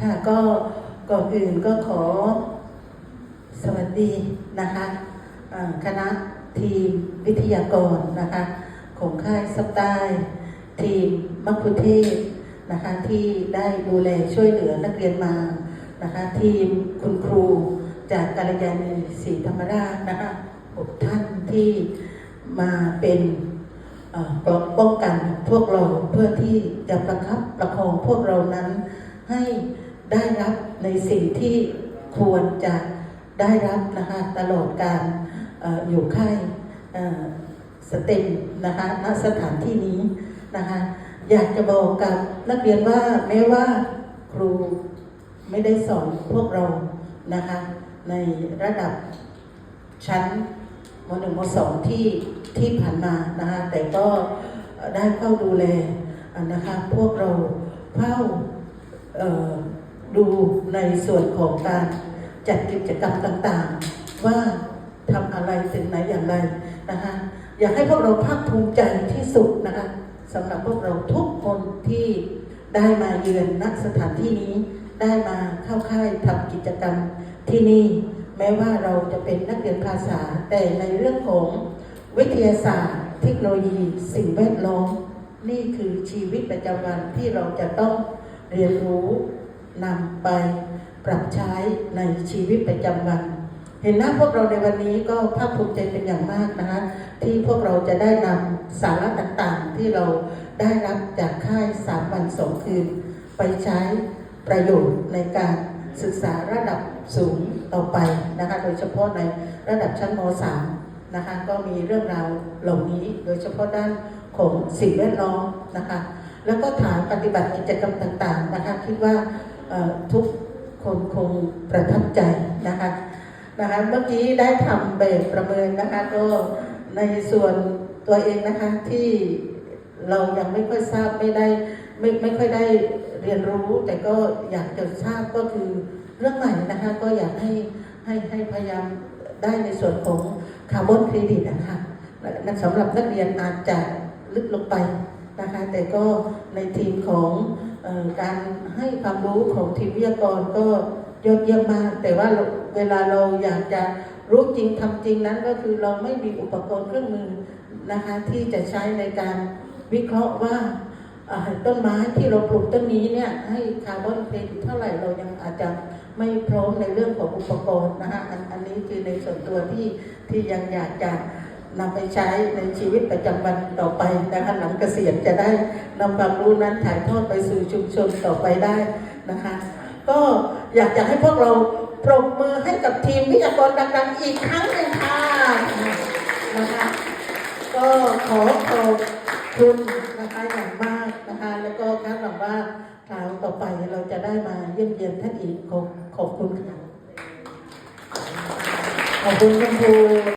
ค่ะก็ก่อนอื่นก็ขอสวัสดีนะคะคณะทีมวิทยากรนะคะของค่ายสัปดาห์ทีมมัคคุเทศก์นะคะที่ได้ดูแลช่วยเหลือนักเรียนมานะคะทีมคุณครูจากกาลยาณีศรีธรรมราชนะคะหกท่านที่มาเป็นกราะป้องกันพวกเราเพื่อที่จะประคับประคองพวกเรานั้นให้ ได้รับในสิ่งที่ควรจะได้รับนะคะตลอดการออยู่ค่ายสเต็มนะคะณสถานที่นี้นะคะอยากจะบอกกับนักเรียนว่าแม้ว่าครูไม่ได้สอนพวกเรานะคะในระดับชั้นม .1 ม .2 ที่ที่ผ่านมานะคะแต่ก็ได้เข้าดูแลนะคะพวกเราเฝ้า ดูในส่วนของการจัดกิจกรรมต่างๆ ว่าทำอะไรถึงไหนอย่างไรนะคะอยากให้พวกเราภาคภูมิใจที่สุดนะคะสำหรับพวกเราทุกคนที่ได้มาเยือนณสถานที่นี้ได้มาเข้าค่ายทำกิจกรรมที่นี่แม้ว่าเราจะเป็นนักเรียนภาษา แต่ในเรื่องของวิทยาศาสตร์ เทคโนโลยี สิ่งแวดล้อม นี่คือชีวิตประจำวันที่เราจะต้องเรียนรู้ นำไปปรับใช้ในชีวิตประจำวัน เห็นหน้าพวกเราในวันนี้ก็ภาคภูมิใจเป็นอย่างมากนะคะที่พวกเราจะได้นำสาระต่างๆ ที่เราได้รับจากค่ายสามวันสองคืน ไปใช้ประโยชน์ในการศึกษาระดับสูงต่อไปนะคะโดยเฉพาะในระดับชั้นม .3 นะคะก็มีเรื่องราวเหล่านี้โดยเฉพาะด้านของสิ่งแวดล้อมนะคะแล้วก็ฐานปฏิบัติกิจกรรมต่างๆนะคะคิดว่า ทุกคนคงประทับใจนะคะนะคะเมื่อกี้ได้ทำแบบประเมินนะคะก็ในส่วนตัวเองนะคะที่เรายังไม่ค่อยทราบไม่ได้ไม่ไม่ค่อยได้เรียนรู้ แต่ก็อยากจะทราบก็คือเรื่องใหม่นะคะก็อยากให้ให้ให้พยายามได้ในส่วนของคาร์บอนเครดิตนะคะและสำหรับนักเรียนอาจจะลึกลงไปนะคะแต่ก็ในทีมของ การให้ความรู้ของทีมวิทยากรก็ยอดเยี่ยมมาก แต่ว่าเวลาเราอยากจะรู้จริงทำจริงนั้นก็คือเราไม่มีอุปกรณ์เครื่องมือนะคะที่จะใช้ในการวิเคราะห์ว่าต้นไม้ที่เราปลูกต้นนี้เนี่ยให้คาร์บอนเครดิตเท่าไหร่เรายังอาจจะไม่พร้อมในเรื่องของอุปกรณ์นะคะอันอันนี้คือในส่วนตัวที่ที่ยังอยากจะ นำไปใช้ในชีวิตประจำวันต่อไปนะคะหลังเกษียณจะได้นำความรู้นั้นถ่ายทอดไปสู่ชุมชนต่อไปได้นะคะ ก็อยากจะให้พวกเราปรบมือให้กับทีมวิทยากรดังๆอีกครั้งหนึ่งค่ะนะคะก็ขอขอบคุณนะคะอย่างมากนะคะแล้วก็คาดหวังว่าคราวต่อไปเราจะได้มาเยี่ยมเยียนท่านอีกขอบขอบคุณค่ะขอบคุณคุณครู